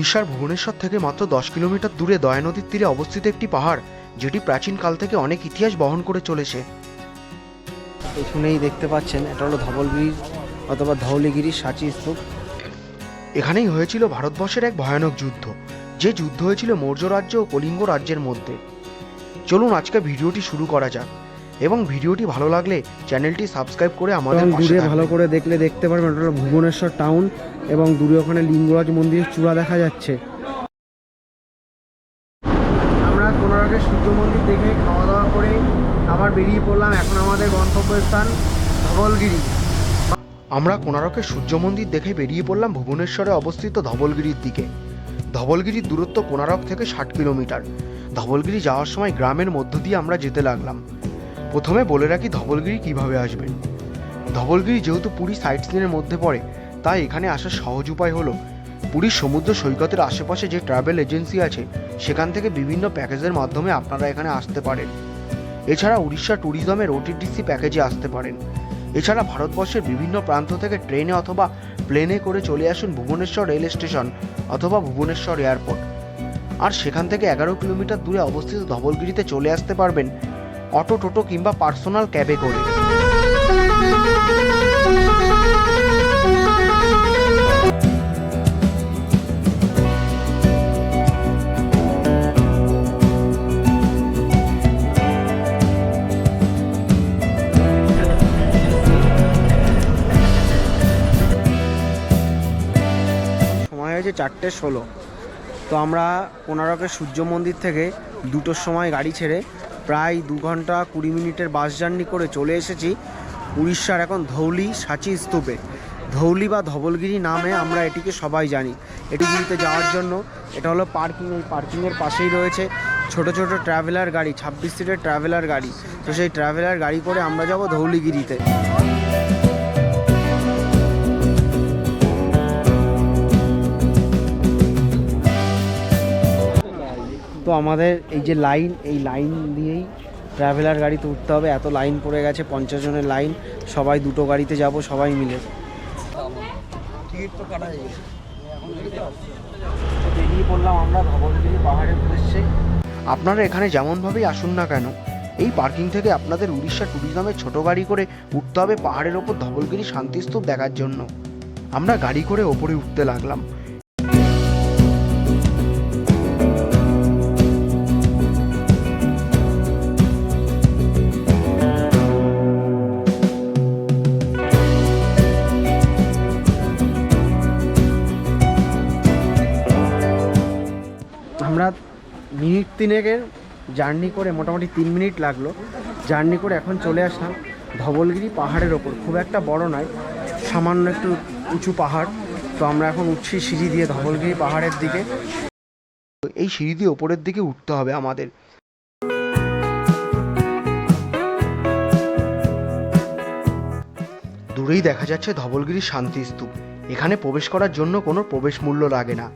উড়িষ্যার ভুবনেশ্বর থেকে মাত্র দশ কিলোমিটার দূরে দয়া নদীর তীরে অবস্থিত একটি পাহাড় যেটি প্রাচীনকাল থেকে অনেক ইতিহাস বহন করে চলেছে। এখানেই দেখতে পাচ্ছেন এটা হলো ধবলগিরি অথবা ধৌলিগিরি সাঁচি স্তূপ। এখানেই হয়েছিল ভারতবর্ষের এক ভয়ানক যুদ্ধ যে যুদ্ধ হয়েছিল মৌর্য রাজ্য ও কলিঙ্গ রাজ্যের মধ্যে। চলুন আজকে ভিডিওটি শুরু করা যাক। এবং ভিডিওটি ভালো লাগলে চ্যানেলটি সাবস্ক্রাইব করে আমাদের দূরে ভালো করে দেখলে দেখতে পারবেন হলো ভুবনেশ্বর টাউন এবং দূরে ওখানে লিঙ্গরাজ মন্দিরের চূড়া দেখা যাচ্ছে। আমরা কোনারকে সূর্য মন্দির দেখে খাওয়া দাওয়া করে আবার বেরিয়ে পড়লাম এখন আমাদের গন্তব্যস্থান ধবলগিরি। আমরা কোনারকের সূর্য মন্দির দেখে বেরিয়ে পড়লাম ভুবনেশ্বরে অবস্থিত ধবলগিরির দিকে। ধবলগিরির দূরত্ব কোনারক থেকে ষাট কিলোমিটার। ধবলগিরি যাওয়ার সময় গ্রামের মধ্য দিয়ে আমরা যেতে লাগলাম। প্রথমে বলে রাখি ধবলগিরি কীভাবে আসবেন ধবলগিরি যেহেতু পুরী সাইট সিনের মধ্যে পড়ে, তাই এখানে আসার সহজ উপায় হলো, পুরীর সমুদ্র সৈকতের আশেপাশে যে ট্রাভেল এজেন্সি আছে, সেখান থেকে বিভিন্ন প্যাকেজের মাধ্যমে আপনারা এখানে আসতে পারেন। এছাড়া উড়িষ্যা ট্যুরিজমের ওটিডিসি প্যাকেজে আসতে পারেন। এছাড়া ভারতবর্ষের বিভিন্ন প্রান্ত থেকে ট্রেনে অথবা প্লেনে করে চলে আসুন ভুবনেশ্বর রেল স্টেশন অথবা ভুবনেশ্বর এয়ারপোর্ট আর সেখান থেকে এগারো কিলোমিটার দূরে অবস্থিত ধবলগিরিতে চলে আসতে পারবেন অটো, টোটো কিংবা পার্সোনাল ক্যাবে করে। সময় হয়েছে চারটে ষোলো। তো আমরা কোনারকের সূর্য মন্দির থেকে দুটোর সময় গাড়ি ছেড়ে প্রায় দু ঘণ্টা কুড়ি মিনিটের বাস জার্নি করে চলে এসেছি উড়িষ্যার এখন ধৌলি সাঁচি স্তূপে। ধৌলি বা ধবলগিরি নামে আমরা এটিকে সবাই জানি। এটিগুলিতে যাওয়ার জন্য এটা হলো পার্কিং, এই পার্কিংয়ের পাশেই রয়েছে ছোট ছোট ট্রাভেলার গাড়ি, ছাব্বিশ সিটের ট্রাভেলার গাড়ি। তো সেই ট্রাভেলার গাড়ি করে আমরা যাব ধৌলিগিরিতে। তো আমাদের এই যে লাইন এই লাইন দিয়েই ট্রাভেলার গাড়িতে উঠতে হবে। এত লাইন পড়ে গেছে পঞ্চাশ জনের লাইন। সবাই দুটো গাড়িতে যাব সবাই মিলে। তো বেরিয়ে পড়লাম আমরা ধবলগিরি পাহাড়ের উদ্দেশ্যে। আপনারা এখানে যেমনভাবেই আসুন না কেন এই পার্কিং থেকে আপনাদের উড়িষ্যা ট্যুরিজমের ছোট গাড়ি করে উঠতে হবে পাহাড়ের ওপর ধবলগিরি শান্তিস্তূপ দেখার জন্য। আমরা গাড়ি করে ওপরে উঠতে লাগলাম। তিনেকের জার্নি করে মোটামুটি তিন মিনিট লাগল। জার্নি করে এখন চলে আসলাম ধবলগিরি পাহাড়ের ওপর। খুব একটা বড় নয়, সামান্য একটু উঁচু পাহাড়। তো আমরা এখন উঠছি সিঁড়ি দিয়ে ধবলগিরি পাহাড়ের দিকে। এই সিঁড়ি দিয়ে ওপরের দিকে উঠতে হবে আমাদের। দূরেই দেখা যাচ্ছে ধবলগিরি শান্তি স্তূপ এখানে প্রবেশ করার জন্য কোনো প্রবেশ মূল্য লাগে না।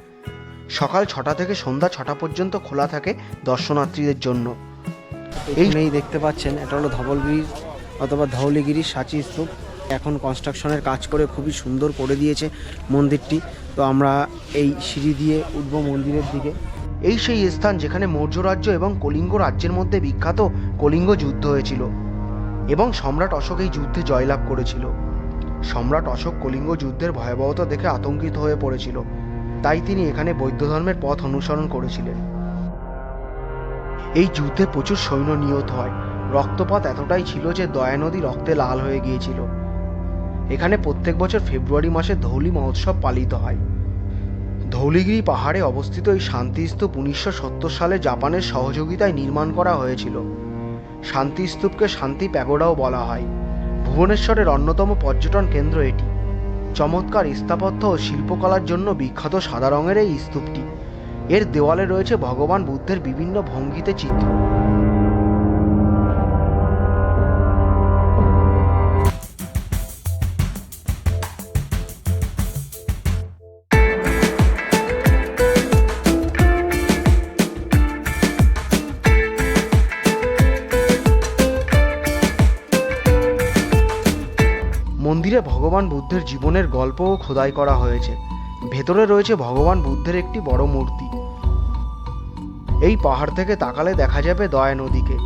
সকাল ছটা থেকে সন্ধ্যা ছটা পর্যন্ত খোলা থাকে দর্শনার্থীদের জন্য। এই- দেখতে পাচ্ছেন, এটা হলো ধবলগিরি অথবা ধৌলিগিরি সাঁচি স্তূপ। এখন কনস্ট্রাকশনের কাজ করে খুবই সুন্দর করে দিয়েছে মন্দিরটি। তো আমরা এই সিঁড়ি দিয়ে উঠব মন্দিরের দিকে। এই সেই স্থান যেখানে মৌর্য রাজ্য এবং কলিঙ্গ রাজ্যের মধ্যে বিখ্যাত কলিঙ্গ যুদ্ধ হয়েছিল এবং সম্রাট অশোক এই যুদ্ধে জয়লাভ করেছিল। সম্রাট অশোক কলিঙ্গ যুদ্ধের ভয়াবহতা দেখে আতঙ্কিত হয়ে পড়েছিল। তাই তিনি এখানে বৌদ্ধ ধর্মের পথ অনুসরণ করেছিলেন। এই যুদ্ধে প্রচুর সৈন্য নিহত হয়। রক্তপাত এতটাই ছিল যে দয়া নদী রক্তে লাল হয়ে গিয়েছিল। এখানে প্রত্যেক বছর ফেব্রুয়ারি মাসে ধৌলি মহোৎসব পালিত হয়। ধৌলিগিরি পাহাড়ে অবস্থিত এই শান্তিস্তূপ উনিশশো সত্তর সালে জাপানের সহযোগিতায় নির্মাণ করা হয়েছিল। শান্তিস্তূপকে শান্তি প্যাগোডাও বলা হয়। ভুবনেশ্বরের অন্যতম পর্যটন কেন্দ্র এটি। চমৎকার স্থাপত্য ও শিল্পকলার জন্য বিখ্যাত সাদা রঙের এই স্তূপটি। এর দেওয়ালে রয়েছে ভগবান বুদ্ধের বিভিন্ন ভঙ্গিতে চিত্র। ভগবান বুদ্ধের জীবনের গল্পও খোদাই করা হয়েছে। ভেতরে রয়েছে ভগবান বুদ্ধের একটি বড় মূর্তি। এই পাহাড় থেকে তাকালে দেখা যাবে দয়া নদীকে।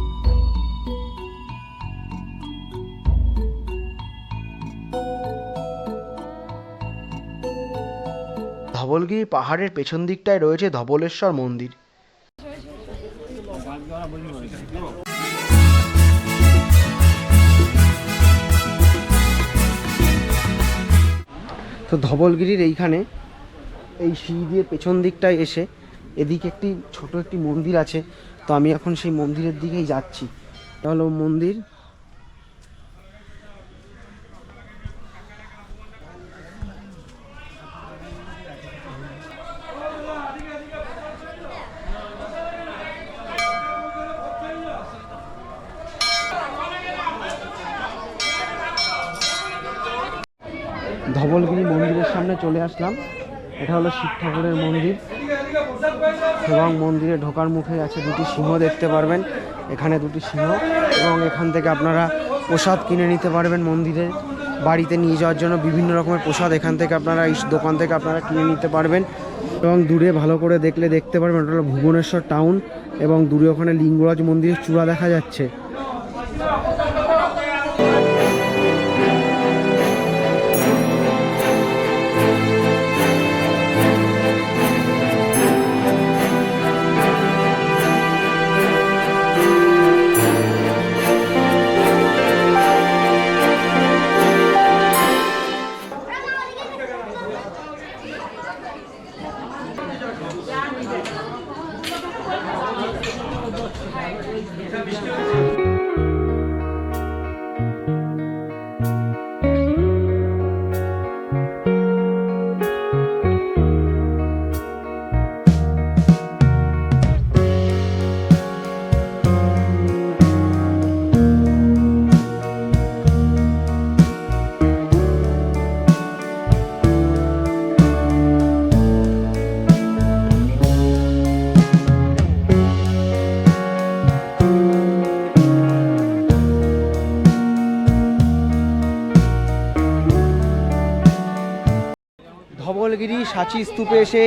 ধবলগিরি পাহাড়ের পেছন দিকটায় রয়েছে ধবলেশ্বর মন্দির। তো ধবলগিরির এইখানে এই সিঁড়ি দিয়ে পেছন দিকটায় এসে এদিকে একটি ছোট একটি মন্দির আছে। তো আমি এখন সেই মন্দিরের দিকেই যাচ্ছি। তাহলে হলো মন্দির মন্দিরের সামনে চলে আসলাম। এটা হলো শিব ঠাকুরের মন্দির। এবং মন্দিরে ঢোকার মুখে আছে দুটি সিংহ দেখতে পারবেন। এখানে দুটি সিংহ। এবং এখান থেকে আপনারা প্রসাদ কিনে নিতে পারবেন মন্দিরে। বাড়িতে নিয়ে যাওয়ার জন্য বিভিন্ন রকমের প্রসাদ এখান থেকে আপনারা এই দোকান থেকে আপনারা কিনে নিতে পারবেন। এবং দূরে ভালো করে দেখলে দেখতে পারবেন, ওটা হলো ভুবনেশ্বর টাউন। এবং দূরে ওখানে লিঙ্গরাজ মন্দিরের চূড়া দেখা যাচ্ছে। ধবলগিরি সাঁচি স্তূপে এসে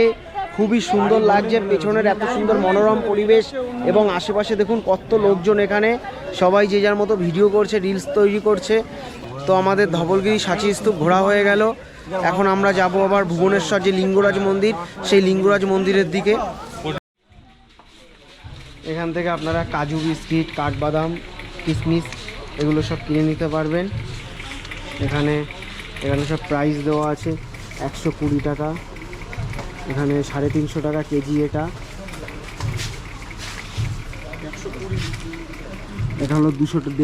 খুবই সুন্দর লাগছে। পেছনের এত সুন্দর মনোরম পরিবেশ এবং আশেপাশে দেখুন কত লোকজন এখানে। সবাই যে যার মতো ভিডিও করছে, রিলস তৈরি করছে। তো আমাদের ধবলগিরি সাঁচি স্তূপ ঘোরা হয়ে গেল। এখন আমরা যাব আবার ভুবনেশ্বর যে লিঙ্গরাজ মন্দির, সেই লিঙ্গরাজ মন্দিরের দিকে। এখান থেকে আপনারা কাজু বিস্কিট, কাঠবাদাম, কিশমিশ এগুলো সব কিনে নিতে পারবেন। এখানে এখানে সব প্রাইস দেওয়া আছে। একশো কুড়ি টাকা। এখানে সাড়ে তিনশো টাকা কেজি এটা। এটা হলো দুশো থেকে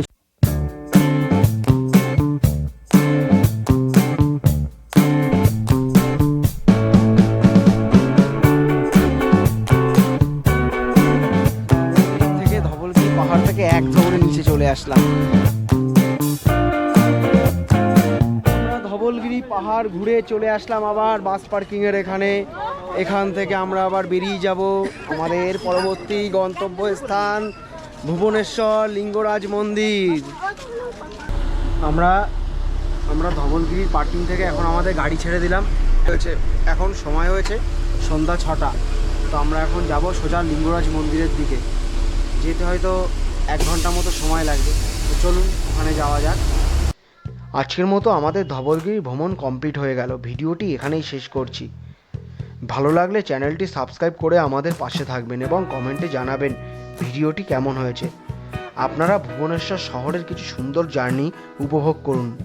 ধবলগিরি পাহাড় থেকে এক দৌড়ে নিচে চলে আসলাম। ঘুরে চলে আসলাম আবার বাস পার্কিং এর এখানে। এখান থেকে আমরা আবার বেরিয়ে যাব আমাদের পরবর্তী গন্তব্য স্থান ভুবনেশ্বর লিঙ্গরাজ মন্দির। আমরা আমরা ধবলগিরির পার্কিং থেকে এখন আমাদের গাড়ি ছেড়ে দিলাম। হয়েছে, এখন সময় হয়েছে সন্ধ্যা ছটা। তো আমরা এখন যাব সোজা লিঙ্গরাজ মন্দিরের দিকে। যেতে হয়তো এক ঘণ্টা মতো সময় লাগবে। তো চলুন, ওখানে যাওয়া যাক। আজকের মতো আমাদের ধবলগিরি ভ্রমণ কমপ্লিট হয়ে গেল। ভিডিওটি এখানেই শেষ করছি। ভালো লাগলে চ্যানেলটি সাবস্ক্রাইব করে আমাদের পাশে থাকবেন এবং কমেন্টে জানাবেন ভিডিওটি কেমন হয়েছে। আপনারা ভুবনেশ্বর শহরের কিছু সুন্দর জার্নি উপভোগ করুন।